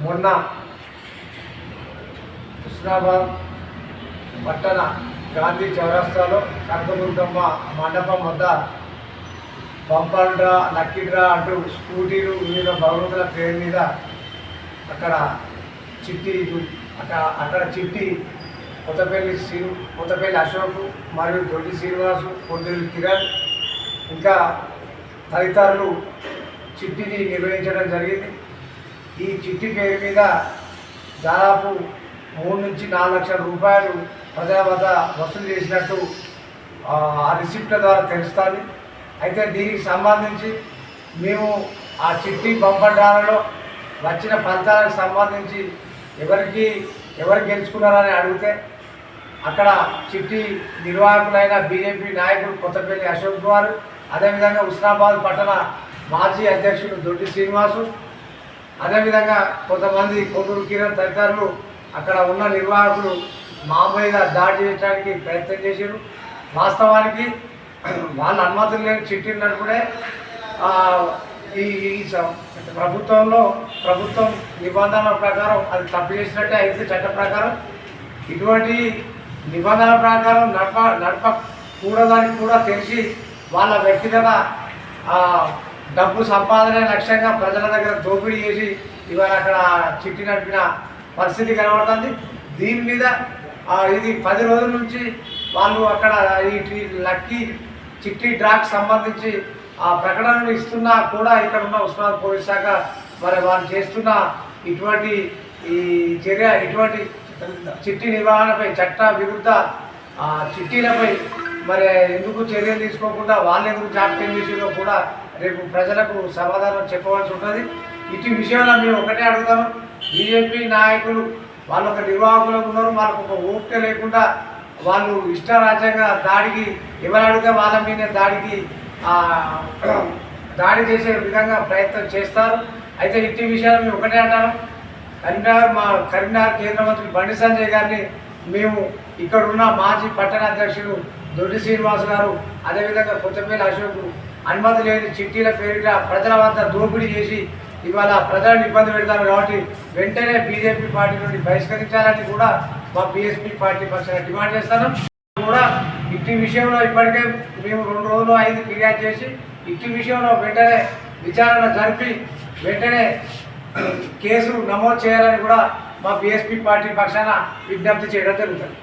మొన్న హుస్నాబాద్ పట్టణ గాంధీ చౌరస్తాలో కనకదుర్గమ్మ మండపం వద్ద పంపండ్రా డ్రా డ్రా అంటూ స్కూటీలు వివిధ భగవంతుల పేరు మీద అక్కడ చిట్టి అక్కడ అక్కడ చిట్టి కొత్తపల్లి శ్రీ కొత్తపల్లి అశోక్ మరియు దొడ్డి శ్రీనివాసు కొండూరి కిరణ్ ఇంకా తదితరులు చిట్టిని నిర్వహించడం జరిగింది. ఈ చిట్టి పేరు మీద దాదాపు మూడు నుంచి నాలుగు లక్షల రూపాయలు ప్రజల వద్ద వసూలు చేసినట్టు ఆ ఆ రిసిప్ట్ల ద్వారా తెలుస్తుంది. అయితే దీనికి సంబంధించి మేము ఆ చిట్టి పంపడాలలో వచ్చిన ఫలితాలకు సంబంధించి ఎవరికి ఎవరు గెలుచుకున్నారని అడిగితే అక్కడ చిట్టి నిర్వాహకులైన బీజేపీ నాయకుడు కొత్తపల్లి అశోక్ కుమార్ అదేవిధంగా ఉస్నాబాద్ పట్టణ మాజీ అధ్యక్షుడు దొడ్డి శ్రీనివాసు అదేవిధంగా కొంతమంది కొండూరు కిరణ్ తదితరులు అక్కడ ఉన్న నిర్వాహకులు మా మీద దాడి చేయడానికి ప్రయత్నం చేశారు. వాస్తవానికి వాళ్ళ అనుమతులు లేని చిట్టినప్పుడే ఈ ప్రభుత్వంలో ప్రభుత్వం నిబంధనల ప్రకారం అది తప్పు చేసినట్టే అయితే చట్ట ప్రకారం. ఇటువంటి నిబంధనల ప్రకారం నడప నడపకూడదని కూడా తెలిసి వాళ్ళ వ్యక్తిగత డబ్బు సంపాదన లక్ష్యంగా ప్రజల దగ్గర దోపిడీ చేసి ఇవాళ అక్కడ చిట్టి నడిపిన పరిస్థితి కనబడుతుంది. దీని మీద ఇది పది రోజుల నుంచి వాళ్ళు అక్కడ ఈ లక్కీ చిట్టి డ్రాక్ సంబంధించి ఆ ప్రకటనలు ఇస్తున్నా కూడా ఇక్కడ ఉన్న ఉస్మాన్ పోలీస్ శాఖ మరి వాళ్ళు చేస్తున్న ఇటువంటి ఈ చర్య ఇటువంటి చిట్టి నిర్వహణపై చట్ట విరుద్ధ చిట్టీలపై మరి ఎందుకు చర్యలు తీసుకోకుండా వాళ్ళు ఎందుకు జాప్యం చేసిందో కూడా రేపు ప్రజలకు సమాధానం చెప్పవలసి ఉంటుంది. ఇటు విషయంలో మేము ఒకటే అడుగుతాము బీజేపీ నాయకులు వాళ్ళ ఒక నిర్వాహకులు ఉన్నారు వాళ్ళకు ఒక ఓపిక లేకుండా వాళ్ళు ఇష్టరాజ్యంగా దాడికి ఎవరు అడిగితే వాళ్ళ మీద దాడికి దాడి చేసే విధంగా ప్రయత్నం చేస్తారు. అయితే ఇట్టి విషయాలు మేము ఒకటే అంటాను. కరీంనగర్ మా కరీంనగర్ కేంద్ర మంత్రి బండి సంజయ్ గారిని మేము ఇక్కడ ఉన్న మాజీ పట్టణ అధ్యక్షుడు దొడ్డి శ్రీనివాస్ గారు అదేవిధంగా కొత్తపల్లి అశోక్ అనుమతి లేని చిట్టీల పేరిట ప్రజల వద్ద దోపిడీ చేసి ఇవాళ ప్రజలను ఇబ్బంది పెడతారు కాబట్టి వెంటనే బీజేపీ పార్టీ నుండి బహిష్కరించాలని కూడా మా బీఎస్పీ పార్టీ పక్షాన డిమాండ్ చేస్తాను కూడా ఇట్టి విషయంలో ఇప్పటికే మేము రెండు రోజులు ఐదు ఫిర్యాదు చేసి ఇట్టి విషయంలో వెంటనే విచారణ జరిపి వెంటనే కేసు నమోదు చేయాలని కూడా మా బీఎస్పీ పార్టీ పక్షాన విజ్ఞప్తి చేయడం జరుగుతుంది.